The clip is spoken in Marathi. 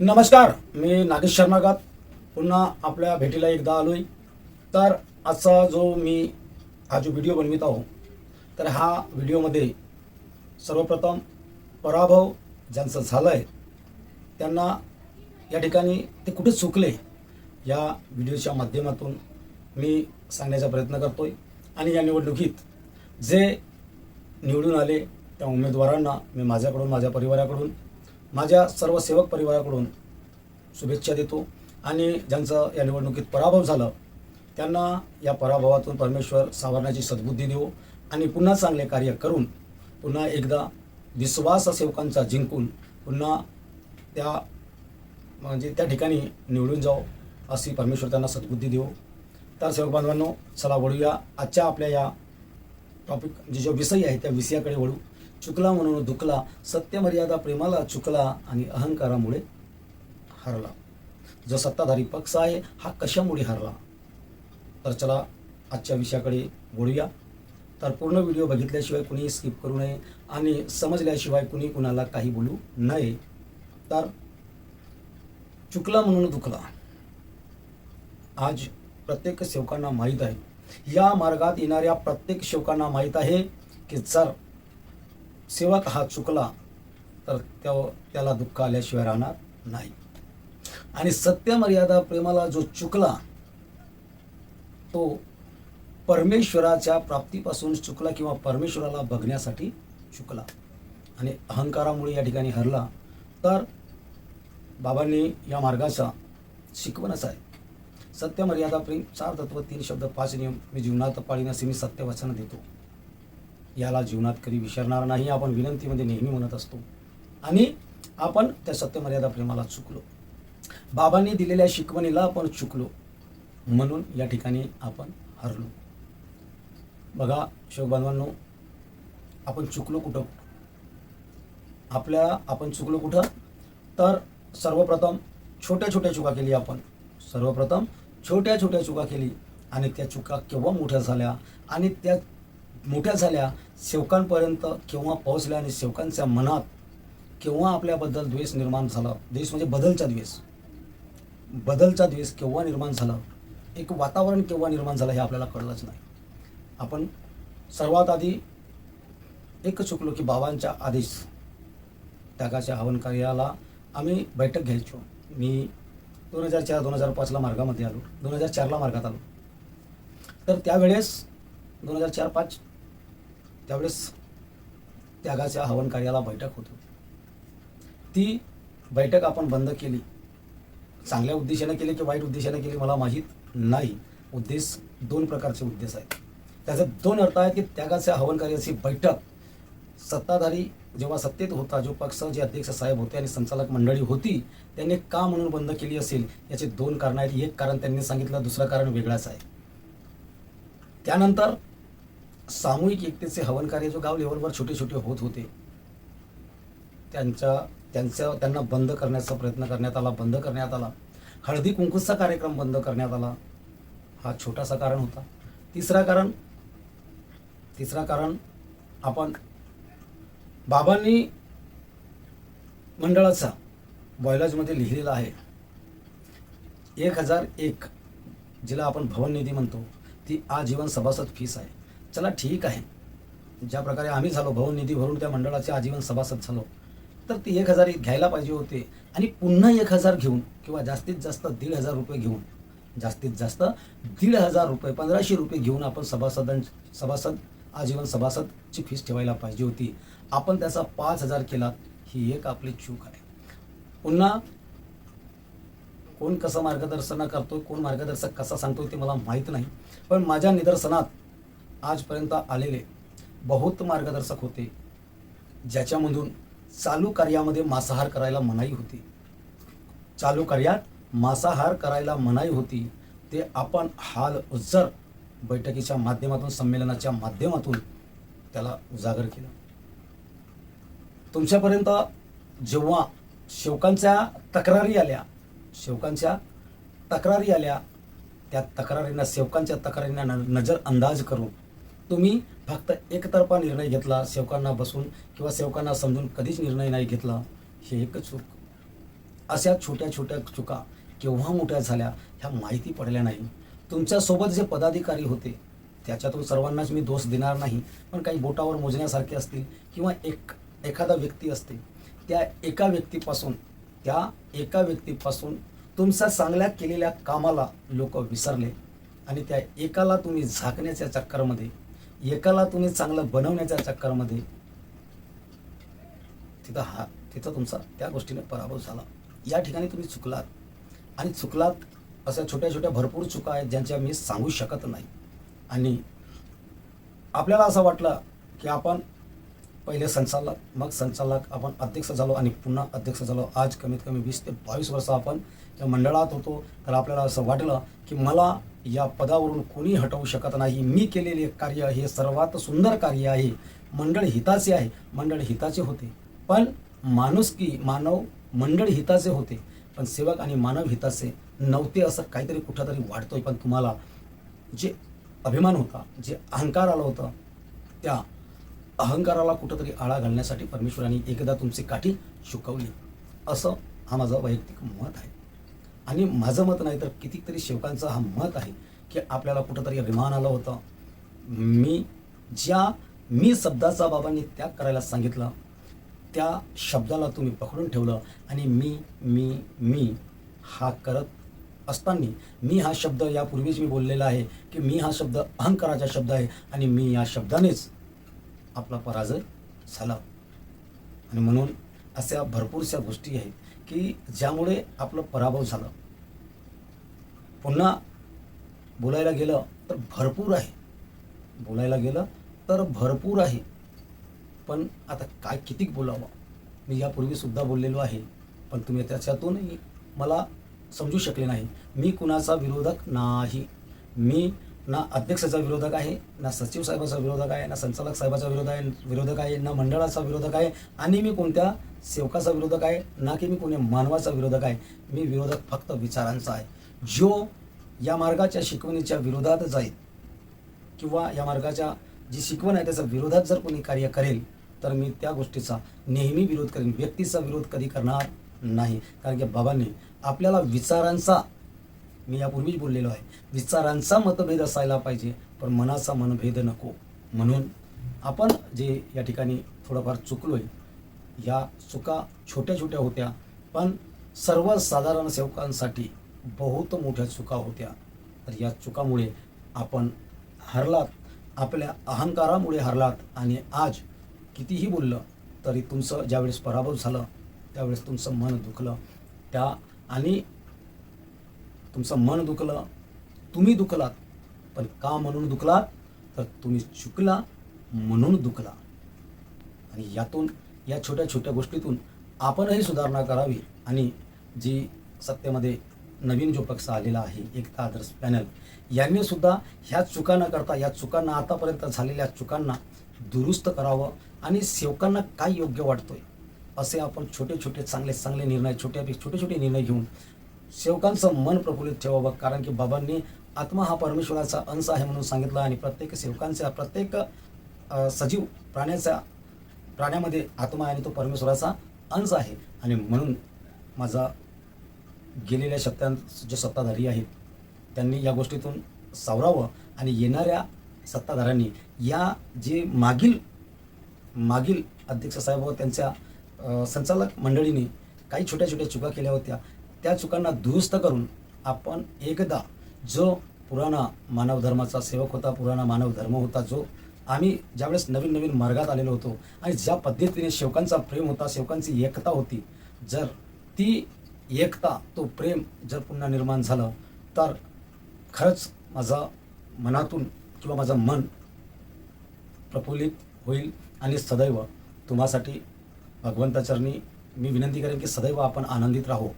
नमस्कार मी नागेश शर्मागात पुन्हा आपल्या भेटीला एकदा आलोय. तर आजचा जो मी हा जो व्हिडिओ बनवित आहो तर हा व्हिडिओमध्ये सर्वप्रथम पराभव ज्यांचं झालं आहे त्यांना या ठिकाणी ते कुठे चुकले या व्हिडिओच्या माध्यमातून मी सांगण्याचा प्रयत्न करतोय. आणि या निवडणुकीत जे निवडून आले त्या उमेदवारांना मी माझ्याकडून माझ्या परिवाराकडून माझ्या सर्व सेवक परिवाराकडून शुभेच्छा देतो. आणि ज्यांचं या निवडणुकीत पराभव झाला त्यांना या पराभवातून परमेश्वर सावरण्याची सद्बुद्धी देऊ आणि पुन्हा चांगले कार्य करून पुन्हा एकदा विश्वास सेवकांचा जिंकून पुन्हा त्या म्हणजे त्या ठिकाणी निवडून जाऊ अशी परमेश्वर त्यांना सद्बुद्धी देऊ तर सेवक बांधवांनो चला वळूया. आजच्या आपल्या या टॉपिक जे जो विषय आहे त्या विषयाकडे वळू. चुकला म्हणून दुखला सत्यमर्यादा प्रेमाला चुकला आणि अहंकारामुळे हरला. जो सत्ताधारी पक्ष आहे हा कशामुळे हरला? तर चला आजच्या विषयाकडे बोलूया तर पूर्ण व्हिडिओ बघितल्याशिवाय कुणी स्किप करू नये आणि समजल्याशिवाय कुणी कुणाला काही बोलू नये. तर चुकला म्हणून दुखला. आज प्रत्येक सेवकांना माहीत आहे. या मार्गात येणाऱ्या प्रत्येक सेवकांना माहीत आहे की जर सेवक हा चुकला तर त्या त्याला दुःख आल्याशिवाय राहणार नाही. आणि सत्यमर्यादा प्रेमाला जो चुकला तो परमेश्वराच्या प्राप्तीपासून चुकला किंवा परमेश्वराला बघण्यासाठी चुकला. आणि अहंकारामुळे या ठिकाणी हरला तर बाबांनी या मार्गाचा शिकवणच आहे. सत्य मर्यादा प्रेम चार तत्व तीन शब्द पाच नियम मी जीवनात पाळीण्याचे मी सत्य वचन देतो. याला जीवनात कधी विसरणार नाही आपण विनंतीमध्ये नेहमी म्हणत असतो. आणि आपण त्या सत्यमर्यादा प्रेमाला चुकलो. बाबांनी दिलेल्या शिकवणीला आपण चुकलो. म्हणून या ठिकाणी आपण हरलो. बघा शिवबांधवांनो आपण चुकलो कुठं? आपल्या आपण चुकलो कुठं? तर सर्वप्रथम छोट्या छोट्या चुका केली आपण. सर्वप्रथम छोट्या छोट्या चुका केली. आणि त्या चुका केव्हा मोठ्या झाल्या? आणि त्या मोठ्या झाल्या सेवकांपर्यंत केव्हा पोहोचल्या आणि सेवकांच्या मनात केव्हा आपल्याबद्दल द्वेष निर्माण झाला. द्वेष म्हणजे बदलचा द्वेष. बदलचा द्वेष केव्हा निर्माण झाला? एक वातावरण केव्हा निर्माण झालं हे आपल्याला कळलंच नाही. आपण सर्वात आधी एक चुकलो की बाबांच्या आदेश त्यागाच्या हवन कार्याला आम्ही बैठक घ्यायचो. मी दोन हजार चार दोन हजार पाचला मार्गामध्ये आलो. दोन हजार चारला मार्गात आलो. तर त्यावेळेस दोन हजार चार पाच त्यावेळेस त्यागाच्या हवन कार्याला बैठक होत. होती ती बैठक आपण बंद केली. चांगल्या उद्देशाने केली की वाईट उद्देशाने केली मला माहीत नाही. उद्देश दोन प्रकारचे उद्देश आहेत. त्याचे दोन अर्थ आहेत की त्यागाच्या हवन कार्याची बैठक. सत्ताधारी जेव्हा सत्तेत होता जो पक्ष जे अध्यक्ष साहेब होते आणि संचालक मंडळी होती त्यांनी का म्हणून बंद केली असेल? याचे दोन कारण आहेत. एक कारण त्यांनी सांगितलं दुसरं कारण वेगळंच आहे. त्यानंतर सामूहिक एकतेचे हवन कार्य जो गाव लेवलवर छोटे छोटे होत होते त्यांच्या त्यांच्या त्यांना बंद करण्याचा प्रयत्न करण्यात आला बंद करण्यात आला. हळदी कुंकूचा कार्यक्रम बंद करण्यात आला. हा छोटासा कारण होता. तिसरा कारण तिसरा कारण आपण बाबांनी मंडळाचा बॉयलॉजमध्ये लिहिलेला आहे. एक हजार एक जिला आपण भवन निधी म्हणतो ती आजीवन सभासद फीस आहे. चला ठीक आहे. ज्या प्रकारे आम्ही झालो भवन निधी भरून त्या मंडळाचे आजीवन सभासद झालो तर ती एक हजार घ्यायला पाहिजे होते. आणि पुन्हा एक हजार घेऊन किंवा जास्तीत जास्त दीड हजार रुपये घेऊन जास्तीत जास्त दीड हजार रुपये पंधराशे रुपये घेऊन आपण सभासदां सभासद आजीवन सभासदची फीस ठेवायला पाहिजे होती. आपण त्याचा पाच हजार केला ही एक आपली चूक आहे. पुन्हा कोण कसं मार्गदर्शन करतो कोण मार्गदर्शक कसा सांगतो ते मला माहीत नाही पण माझ्या निदर्शनात आजपर्यंत आलेले बहुत मार्गदर्शक होते ज्याच्यामधून चालू कार्यामध्ये मांसाहार करायला मनाई होती. चालू कार्यात मांसाहार करायला मनाई होती ते आपण हाल उज्जर बैठकीच्या माध्यमातून संमेलनाच्या माध्यमातून त्याला उजागर केलं. तुमच्यापर्यंत जेव्हा शेवकांच्या तक्रारी आल्या शेवकांच्या तक्रारी आल्या त्या तक्रारींना सेवकांच्या तक्रारींना न नजर अंदाज करून तुम्ही फक्त एकतर्फा निर्णय घेतला सेवकांना बसून किंवा सेवकांना समजून कधीच निर्णय नाही घेतला हे एक चूक. अशा छोट्या छोट्या चुका केव्हा मोठ्या झाल्या ह्या माहिती पडल्या नाही. तुमच्यासोबत जे पदाधिकारी होते त्याच्यातून सर्वांनाच मी दोष देणार नाही पण काही बोटावर मोजण्यासारखे असतील किंवा एक एखादा व्यक्ती असते त्या एका व्यक्तीपासून त्या एका व्यक्तीपासून तुमच्या चांगल्या केलेल्या कामाला लोक विसरले आणि त्या एकाला तुम्ही झाकण्याच्या चक्करमध्ये एकाला तुम्ही चांगलं बनवण्याच्या चक्करमध्ये तिथं हा तिथं तुमचा त्या गोष्टीने पराभव झाला. या ठिकाणी तुम्ही चुकलात. आणि चुकलात अशा छोट्या छोट्या भरपूर चुका आहेत ज्यांच्या मी सांगू शकत नाही. आणि आपल्याला असं वाटलं की आपण पहिले संचालक मग संचालक आपण अध्यक्ष झालो आणि पुन्हा अध्यक्ष झालो. आज कमीत कमी वीस ते बावीस वर्ष आपण या मंडळात होतो. तर आपल्याला असं वाटलं की मला या पदावरून कोणी हटवू शकत नाही. मी केलेले कार्य हे सर्वात सुंदर कार्य आहे. मंडळ हिताचे आहे. मंडळ हिताचे होते. पण माणुसकी मानव मंडळ हिताचे होते. पण सेवक आणि मानव हिताचे नव्हते असं काहीतरी कुठंतरी वाटतोय. पण तुम्हाला जे अभिमान होता जे अहंकार आलं होतं त्या अहंकाराला कुठंतरी आळा घालण्यासाठी परमेश्वराने एकदा तुमची काठी चुकवली असं हा माझं वैयक्तिक मत आहे. आणि माझं मत नाही तर कितीतरी शेवकांचं हा मत आहे की आपल्याला कुठंतरी अभिमान आलं होतं. मी ज्या मी शब्दाचा बाबांनी त्याग करायला सांगितलं त्या शब्दाला तुम्ही पकडून ठेवलं आणि मी मी मी हा करत असताना मी हा शब्द यापूर्वीच मी बोललेला आहे की मी हा शब्द अहंकाराचा शब्द आहे आणि मी या शब्दानेच आपला पराजय झाला. आणि म्हणून अशा भरपूरशा गोष्टी आहेत की ज्यामुळे आपलं पराभव झालं. पुन्हा बोलायला गेलं तर भरपूर आहे. बोलायला गेलं तर भरपूर आहे. पण आता काय कितीक बोलावं? मी यापूर्वीसुद्धा बोललेलो आहे पण तुम्ही त्याच्यातूनही मला समजू शकले नाही. मी कुणाचा विरोधक नाही. मी ना अध्यक्षाचा विरोधक आहे ना सचिव साहेबाचा विरोधक आहे ना संचालक साहेबाचा विरोध आहे विरोधक आहे ना मंडळाचा विरोधक आहे आणि मी कोणत्या सेवकाचा विरोधक आहे ना की मी कोणी मानवाचा विरोधक आहे मी विरोधक फक्त विचारांचा आहे. जो या मार्गाच्या शिकवणीच्या विरोधात जाईल किंवा या मार्गाच्या जी शिकवण आहे त्याच्या विरोधात जर कोणी कार्य करेल तर मी त्या गोष्टीचा नेहमी विरोध करेन. व्यक्तीचा विरोध कधी करणार नाही. कारण की बाबांनी आपल्याला विचारांचा मी यापूर्वीच बोललेलो आहे. विचारांचा मतभेद असायला पाहिजे पण मनाचा मनभेद नको. म्हणून आपण जे या ठिकाणी थोडंफार चुकलो आहे या चुका छोट्या छोट्या होत्या पण सर्वसाधारण सेवकांसाठी बहुत मोठ्या चुका होत्या. तर या चुकामुळे आपण हरलात आपल्या अहंकारामुळे हरलात आणि आज कितीही बोललं तरी तुमचं ज्यावेळेस पराभव झालं त्यावेळेस तुमचं मन दुखलं. त्या आणि तुमचं मन दुखलं तुम्ही दुखलात पण का म्हणून दुखलात? तर तुम्ही चुकला म्हणून दुखला. आणि यातून या छोट्या छोट्या गोष्टीतून आपणही सुधारणा करावी. आणि जी सत्तेमध्ये नवीन जो पक्ष आलेला आहे एकता आदर्श पॅनल यांनी सुद्धा ह्या चुका न करता या चुकांना आतापर्यंत झालेल्या चुकांना दुरुस्त करावं आणि सेवकांना काय योग्य वाटतोय असे आपण छोटे छोटे चांगले चांगले निर्णय छोट्यापैकी छोटे छोटे निर्णय घेऊन सेवकांचं मन प्रफुल्लित ठेवावं कारण की बाबांनी आत्मा हा परमेश्वराचा अंश आहे म्हणून सांगितलं आणि प्रत्येक सेवकांचा प्रत्येक सजीव प्राण्याचा प्राण्यामध्ये आत्मा आहे आणि तो परमेश्वराचा अंश आहे. आणि म्हणून माझा गेलेल्या सत्तां जे सत्ताधारी आहेत त्यांनी या गोष्टीतून सावरावं आणि येणाऱ्या सत्ताधाऱ्यांनी या जे मागील मागील अध्यक्ष साहेब व त्यांच्या संचालक मंडळीने काही छोट्या छोट्या चुका केल्या होत्या त्या चुकांना दुरुस्त करून आपण एकदा जो पुराणा मानव धर्माचा सेवक होता पुराणा मानव धर्म होता जो आम्ही ज्यावेळेस नवीन नवीन मार्गात आलेलो होतो आणि ज्या पद्धतीने शेवकांचा प्रेम होता शेवकांची एकता होती जर ती एकता तो प्रेम जर पुन्हा निर्माण झालं तर खरंच माझा मनातून किंवा माझं मन प्रफुल्लित होईल आणि सदैव तुम्हासाठी भगवंताचरणी मी विनंती करेन की सदैव आपण आनंदित राहू.